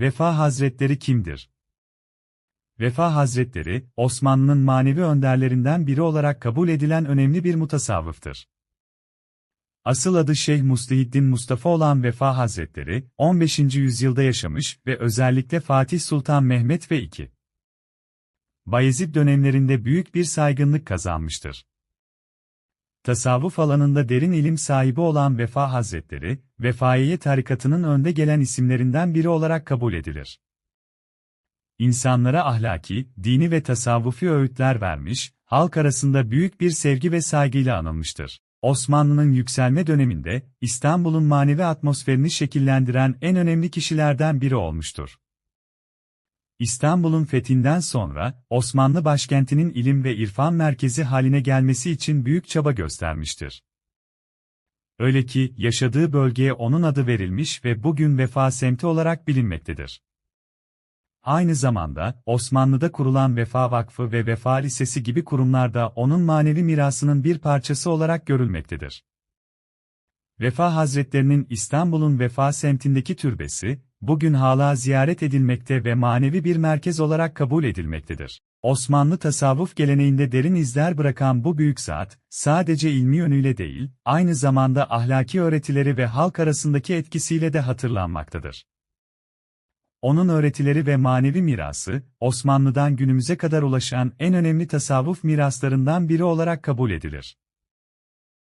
Vefa Hazretleri kimdir? Vefa Hazretleri, Osmanlı'nın manevi önderlerinden biri olarak kabul edilen önemli bir mutasavvıftır. Asıl adı Şeyh Muslihiddin Mustafa olan Vefa Hazretleri, 15. yüzyılda yaşamış ve özellikle Fatih Sultan Mehmet ve II. Bayezid dönemlerinde büyük bir saygınlık kazanmıştır. Tasavvuf alanında derin ilim sahibi olan Vefa Hazretleri, Vefaiye tarikatının önde gelen isimlerinden biri olarak kabul edilir. İnsanlara ahlaki, dini ve tasavvufi öğütler vermiş, halk arasında büyük bir sevgi ve saygıyla anılmıştır. Osmanlı'nın yükselme döneminde, İstanbul'un manevi atmosferini şekillendiren en önemli kişilerden biri olmuştur. İstanbul'un fethinden sonra, Osmanlı başkentinin ilim ve irfan merkezi haline gelmesi için büyük çaba göstermiştir. Öyle ki, yaşadığı bölgeye onun adı verilmiş ve bugün Vefa semti olarak bilinmektedir. Aynı zamanda, Osmanlı'da kurulan Vefa Vakfı ve Vefa Lisesi gibi kurumlarda onun manevi mirasının bir parçası olarak görülmektedir. Vefa Hazretlerinin İstanbul'un Vefa semtindeki türbesi, bugün hala ziyaret edilmekte ve manevi bir merkez olarak kabul edilmektedir. Osmanlı tasavvuf geleneğinde derin izler bırakan bu büyük zat, sadece ilmi yönüyle değil, aynı zamanda ahlaki öğretileri ve halk arasındaki etkisiyle de hatırlanmaktadır. Onun öğretileri ve manevi mirası, Osmanlı'dan günümüze kadar ulaşan en önemli tasavvuf miraslarından biri olarak kabul edilir.